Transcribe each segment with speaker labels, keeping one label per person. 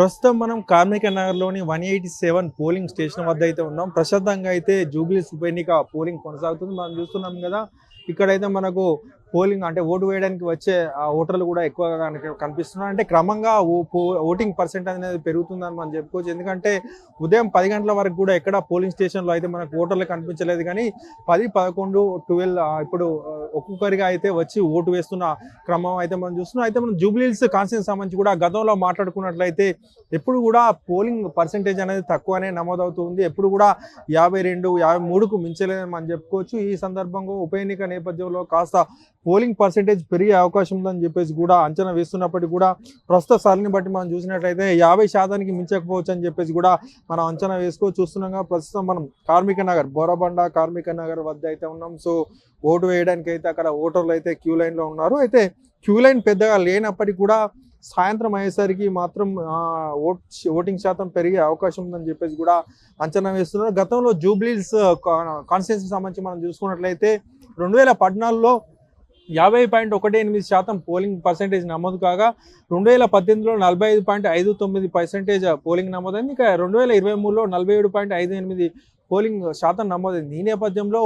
Speaker 1: ప్రస్తుతం మనం కార్మిక నగర్లోని one eighty seven polling station వద్ద అయితే ఉన్నాం. ప్రశాంతంగా అయితే జూబ్లీస్ ఉప ఎన్నిక పోలింగ్ కొనసాగుతుంది. మనం చూస్తున్నాం కదా ఇక్కడైతే మనకు పోలింగ్ అంటే ఓటు వేయడానికి వచ్చే ఆ ఓటర్లు కూడా ఎక్కువగా కనిపిస్తున్నాయి కనిపిస్తున్నారు. అంటే క్రమంగా ఓ- పో- ఓటింగ్ పర్సెంట్ అనేది పెరుగుతుందని మనం చెప్పుకోవచ్చు. ఎందుకంటే ఉదయం పది గంటల వరకు కూడా ఎక్కడ పోలింగ్ స్టేషన్లో అయితే మనకు ఓటర్లు కనిపించలేదు. కానీ పది పదకొండు ట్వెల్వ్ ఇప్పుడు ఒక్కొక్కరిగా అయితే వచ్చి ఓటు వేస్తున్న క్రమం అయితే మనం చూస్తున్నాం. అయితే మనం జూబ్లీల్స్ కాన్స్టిట్యూన్స్ సంబంధించి కూడా గతంలో మాట్లాడుకున్నట్లయితే ఎప్పుడు కూడా పోలింగ్ పర్సంటేజ్ అనేది తక్కువనే నమోదవుతుంది ఎప్పుడు కూడా యాభై రెండు యాభై మూడుకు మించలేదని మనం చెప్పుకోవచ్చు. ఈ సందర్భంగా ఉప ఎన్నిక నేపథ్యంలో కాస్త పోలింగ్ పర్సంటేజ్ పెరిగే అవకాశం ఉందని చెప్పేసి కూడా అంచనా వేస్తున్నప్పటికీ కూడా ప్రస్తుత సరళిని బట్టి మనం చూసినట్లయితే యాభై శాతానికి మించకపోవచ్చు అని చెప్పేసి కూడా మనం అంచనా వేసుకో చూస్తున్నాం. ప్రస్తుతం మనం కార్మిక నగర్ బోరబండ కార్మిక నగర్ వద్ద అయితే ఉన్నాం. సో ఓటు వేయడానికి అయితే అక్కడ ఓటర్లు అయితే క్యూ లైన్లో ఉన్నారు. అయితే క్యూ లైన్ పెద్దగా లేనప్పటికీ కూడా సాయంత్రం అయ్యేసరికి మాత్రం ఓట్ ఓటింగ్ శాతం పెరిగే అవకాశం ఉందని చెప్పేసి కూడా అంచనా వేస్తున్నారు. గతంలో జూబ్లీస్ కాన్స్టిట్యూన్సీ సంబంధించి మనం చూసుకున్నట్లయితే రెండు వేల పద్నాలుగులో యాభై పాయింట్ ఒకటి ఎనిమిది శాతం పోలింగ్ పర్సెంటేజ్ నమోదు కాగా రెండు వేల పద్దెనిమిదిలో నలభై ఐదు పాయింట్ ఐదు తొమ్మిది పర్సెంటేజ్ పోలింగ్ నమోదైంది. ఇక రెండు వేల ఇరవై మూడులో నలభై ఏడు పాయింట్ ఐదు ఎనిమిది పోలింగ్ శాతం నమోదైంది. ఈ నేపథ్యంలో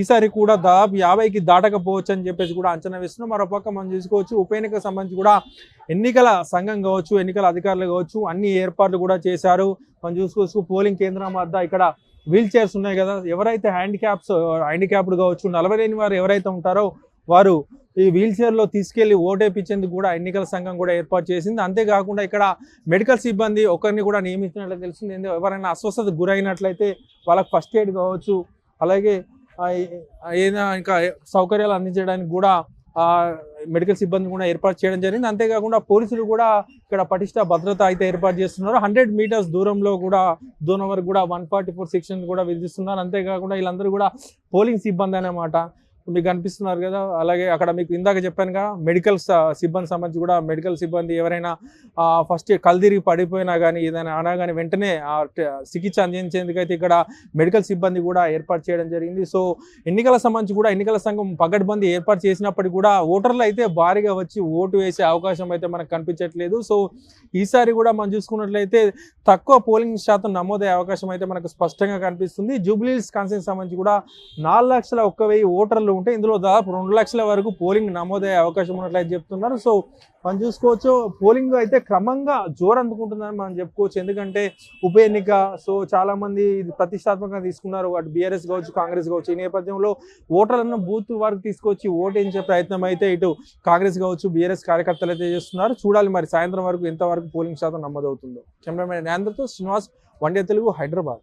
Speaker 1: ఈసారి కూడా దాదాపు యాభైకి దాటకపోవచ్చు అని చెప్పేసి కూడా అంచనా వేస్తున్నాం మరోపక్క మనం చూసుకోవచ్చు ఉప ఎన్నికకు సంబంధించి కూడా ఎన్నికల సంఘం కావచ్చు ఎన్నికల అధికారులు కావచ్చు అన్ని ఏర్పాట్లు కూడా చేశారు. మనం చూసుకోవచ్చు పోలింగ్ కేంద్రం వద్ద ఇక్కడ వీల్ చైర్స్ ఉన్నాయి కదా. ఎవరైతే హ్యాండిక్యాప్స్ హ్యాండిక్యాప్డ్ కావచ్చు నలభై వారు ఎవరైతే ఉంటారో వారు ఈ వీల్చైర్లో తీసుకెళ్ళి ఓటేపించేందుకు కూడా ఎన్నికల సంఘం కూడా ఏర్పాటు చేసింది. అంతేకాకుండా ఇక్కడ మెడికల్ సిబ్బంది ఒకరిని కూడా నియమించినట్లు తెలిసింది ఎవరైనా అస్వస్థత గురైనట్లయితే వాళ్ళకి ఫస్ట్ ఎయిడ్ కావచ్చు. అలాగే ఏదైనా ఇంకా సౌకర్యాలు అందించడానికి కూడా మెడికల్ సిబ్బంది కూడా ఏర్పాటు చేయడం జరిగింది. అంతేకాకుండా పోలీసులు కూడా ఇక్కడ పటిష్ట భద్రత అయితే ఏర్పాటు చేస్తున్నారు. హండ్రెడ్ మీటర్స్ దూరంలో కూడా దూరం వరకు కూడా వన్ ఫార్టీ ఫోర్ సెక్షన్ కూడా విధిస్తున్నారు. అంతేకాకుండా వీళ్ళందరూ కూడా పోలింగ్ సిబ్బంది అన్నమాట. మీకు కనిపిస్తున్నారు కదా. అలాగే అక్కడ మీకు ఇందాక చెప్పాను కదా మెడికల్ సిబ్బంది సంబంధించి కూడా మెడికల్ సిబ్బంది ఎవరైనా ఫస్ట్ కల్దిరిగి పడిపోయినా కానీ ఏదైనా అనా కానీ వెంటనే చికిత్స అందించేందుకు చికిత్స అందించేందుకైతే ఇక్కడ మెడికల్ సిబ్బంది కూడా ఏర్పాటు చేయడం జరిగింది. సో ఎన్నికల సంబంధించి కూడా ఎన్నికల సంఘం పగడ్బందీ ఏర్పాటు చేసినప్పటికీ కూడా ఓటర్లు అయితే భారీగా వచ్చి ఓటు వేసే అవకాశం అయితే మనకు కనిపించట్లేదు. సో ఈసారి కూడా మనం చూసుకున్నట్లయితే తక్కువ పోలింగ్ శాతం నమోదయ్యే అవకాశం అయితే మనకు స్పష్టంగా కనిపిస్తుంది. జూబ్లీస్ కాన్సెన్స్ సంబంధించి కూడా నాలుగు లక్షల ఒక్క వెయ్యి ఓటర్లు ఉంటే ఇందులో దాదాపు రెండు లక్షల వరకు పోలింగ్ నమోదయ్యే అవకాశం ఉన్నట్లయితే చెప్తున్నారు. సో మనం చూసుకోవచ్చు పోలింగ్ అయితే క్రమంగా జోరు అందుకుంటుందని మనం చెప్పుకోవచ్చు. ఎందుకంటే ఉప ఎన్నిక సో చాలా మంది ఇది ప్రతిష్టాత్మకంగా తీసుకున్నారు. అటు బీఆర్ఎస్ కావచ్చు కాంగ్రెస్ కావచ్చు ఈ నేపథ్యంలో ఓటర్లను బూత్ వరకు తీసుకొచ్చి ఓటేయించే ప్రయత్నం అయితే ఇటు కాంగ్రెస్ కావచ్చు బీఆర్ఎస్ కార్యకర్తలు అయితే చేస్తున్నారు. చూడాలి మరి సాయంత్రం వరకు ఎంతవరకు పోలింగ్ శాతం నమోదవుతుందో. కెమెరామెన్ నేంద్రతో శ్రీనివాస్ వండే తెలుగు హైదరాబాద్.